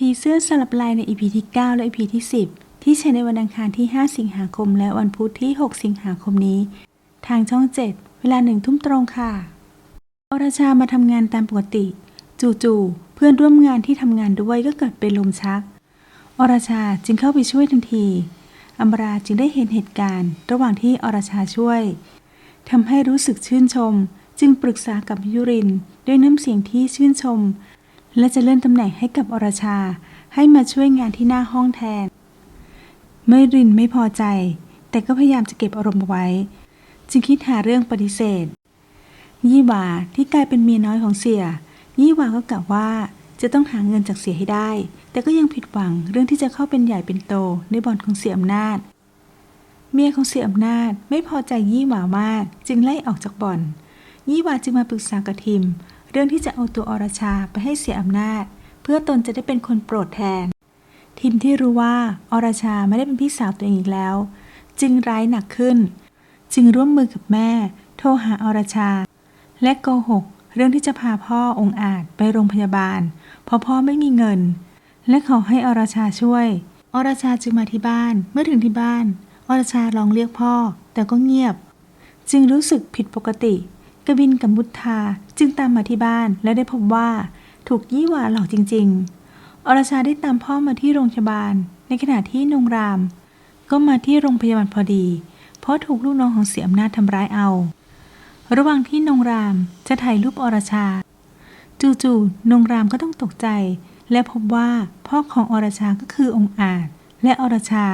ผีเสื้อสลับลายใน EP ที่ 9 และ EP ที่ 10 ที่ใช้ในวันอังคารที่ 5 สิงหาคม และวันพุธที่ 6 สิงหาคมนี้ ทางช่อง 7 เวลาหนึ่งทุ่มตรงค่ะ อรชามาทำงานตามปกติ จู่ๆเพื่อนร่วมงานที่ทำงานด้วยก็เกิดเป็นลมชัก อรชาจึงเข้าไปช่วยทันที อัมราจึงได้เห็นเหตุการณ์ ระหว่างที่อรชาช่วยทำให้รู้สึกชื่นชม จึงปรึกษากับยุรินด้วยน้ำเสียงที่ชื่นชม และจะเลื่อนตำแหน่งให้กับอรชา ให้มาช่วยงานที่หน้าห้องแทน เมื่อรินไม่พอใจ แต่ก็พยายามจะเก็บอารมณ์ไว้ จึงคิดหาเรื่องปฏิเสธ ยี่หวาที่กลายเป็นเมียน้อยของเสีย ยี่หวาก็กล่าวว่าจะต้องหาเงินจากเสียให้ได้ แต่ก็ยังผิดหวังเรื่องที่จะเข้าเป็นใหญ่เป็นโตในบ่อนของเสียอำนาจ เมียของเสียอำนาจไม่พอใจยี่หวามาก จึงไล่ออกจากบ่อน ยี่หวาจึงมาปรึกษากับทิม เรื่องที่จะเอาตัวอรชาไปให้เสียอำนาจ เพื่อตนจะได้เป็นคนโปรดแทน ทิมที่รู้ว่าอรชาไม่ได้เป็นพี่สาวตัวเองอีกแล้ว จึงร้ายหนักขึ้น จึงร่วมมือกับแม่ โทรหาอรชา และโกหก เรื่องที่จะพาพ่อองค์อาจไปโรงพยาบาล เพราะพ่อไม่มีเงิน และขอให้อรชาช่วย อรชาจึงมาที่บ้านเมื่อถึงที่บ้านอรชาลองเรียกพ่อ แต่ก็เงียบ จึงรู้สึกผิดปกติ กบินกับมุทธาจึงตามมาที่บ้านและได้พบว่าถูกยี่หวาหลอกจริง ๆ อรชาได้ตามพ่อมาที่โรงพยาบาล ในขณะที่นงราม ก็มาที่โรงพยาบาลพอดี เพราะถูกลูกน้องของเสียอำนาจทำร้ายเอา ระหว่างที่นงรามจะถ่ายรูปอรชา จู่ๆนงรามก็ต้องตกใจ และพบว่าพ่อของอรชาก็คือองค์อาจ และอรชา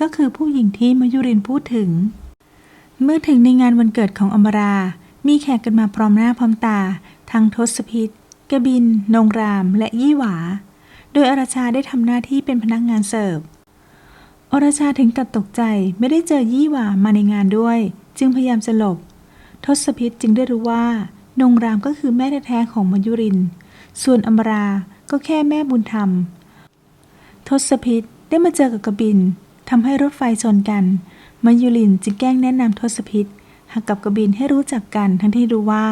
ก็คือผู้หญิงที่มายุรินพูดถึง เมื่อถึงในงานวันเกิดของอมรา มีแขกกันมาพร้อมหน้าพร้อมตา ทั้งทศพิษกบิน นงราม และยี่หวา โดยอรชาได้ทำหน้าที่เป็นพนักงานเสิร์ฟ อรชาถึงกับตกใจไม่ได้เจอยี่หวามาในงานด้วย จึงพยายามจะหลบ ทศพิษจึงได้รู้ว่า นงรามก็คือแม่แท้ๆของมายุริน ส่วนอมราก็แค่แม่บุญธรรม ทศพิษได้มาเจอกับกบินทำให้รถไฟชนกันมายุรินจึงแกล้งแนะนำทศพิษ หักกับกบินให้รู้จักกันทั้งที่รู้ว่า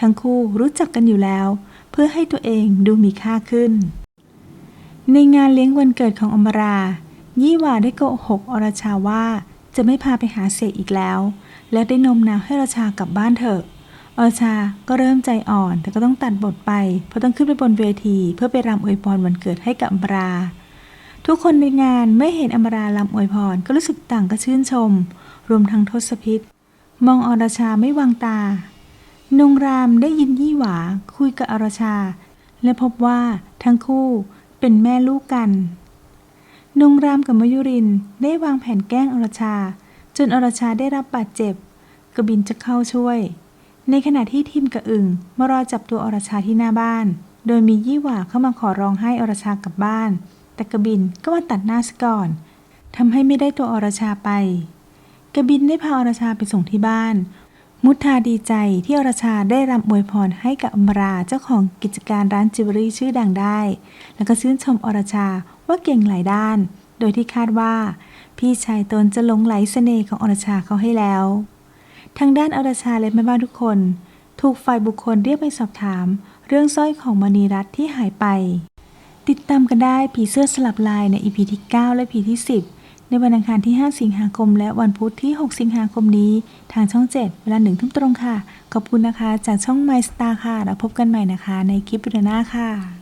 ทั้งคู่รู้จักกันอยู่แล้ว เพื่อให้ตัวเองดูมีค่าขึ้น ในงานเลี้ยงวันเกิดของอมรา ยี่หว่าได้โกหกอรชาว่าจะไม่พาไปหาเสกอีกแล้ว และได้นมนาวให้อรชากลับบ้านเถอะอรชาก็เริ่มใจอ่อนแต่ก็ต้องตัดบทไปเพราะต้องขึ้นไปบนเวที เพื่อไปรำอวยพรวันเกิดให้กับอมราทุกคนในงานเมื่อเห็นอมราลำอวยพรก็รู้สึกต่างก็ชื่นชม รวมทั้งทศพิษ มองอรชาไม่วางตา นงรามได้ยินยี่หวาคุยกับอรชา และพบว่าทั้งคู่เป็นแม่ลูกกัน นงรามกับมยุรินได้วางแผนแกล้งอรชา จนอรชาได้รับบาดเจ็บ กบินจะเข้าช่วย ในขณะที่ทิมกับอึ่งมารอจับตัวอรชาที่หน้าบ้าน โดยมียี่หว่าเข้ามาขอร้องให้อรชากลับบ้าน แต่กบินก็มาตัดหน้าซะก่อนทำให้ไม่ได้ตัวอรชาไป กบินได้พาอรชาไปส่งที่บ้าน มุทาดีใจที่อรชาได้รำอวยพรให้กับอมราเจ้าของกิจการร้านจิวเวลรี่ชื่อดังได้ แล้วก็ชื่นชมอรชาว่าเก่งหลายด้าน โดยที่คาดว่า พี่ชายตนจะหลงไหลเสน่ห์ของอรชาเขาให้แล้ว ทางด้านอรชาและแม่บ้านทุกคน ถูกฝ่ายบุคคลเรียกไปสอบถาม เรื่องสร้อยของมณีรัตน์ที่หายไป ติดตามกันได้ผีเสื้อสลับลายใน EP ที่ 9 และ EP ที่ 10 ในวันอังคารที่ 5 สิงหาคม และวันพุธที่ 6 สิงหาคมนี้ ทางช่อง 7 เวลาหนึ่งทุ่มตรงค่ะ ขอบคุณนะคะ จากช่อง My Star ค่ะ แล้วพบกันใหม่นะคะ ในคลิปวิดีโอหน้าค่ะ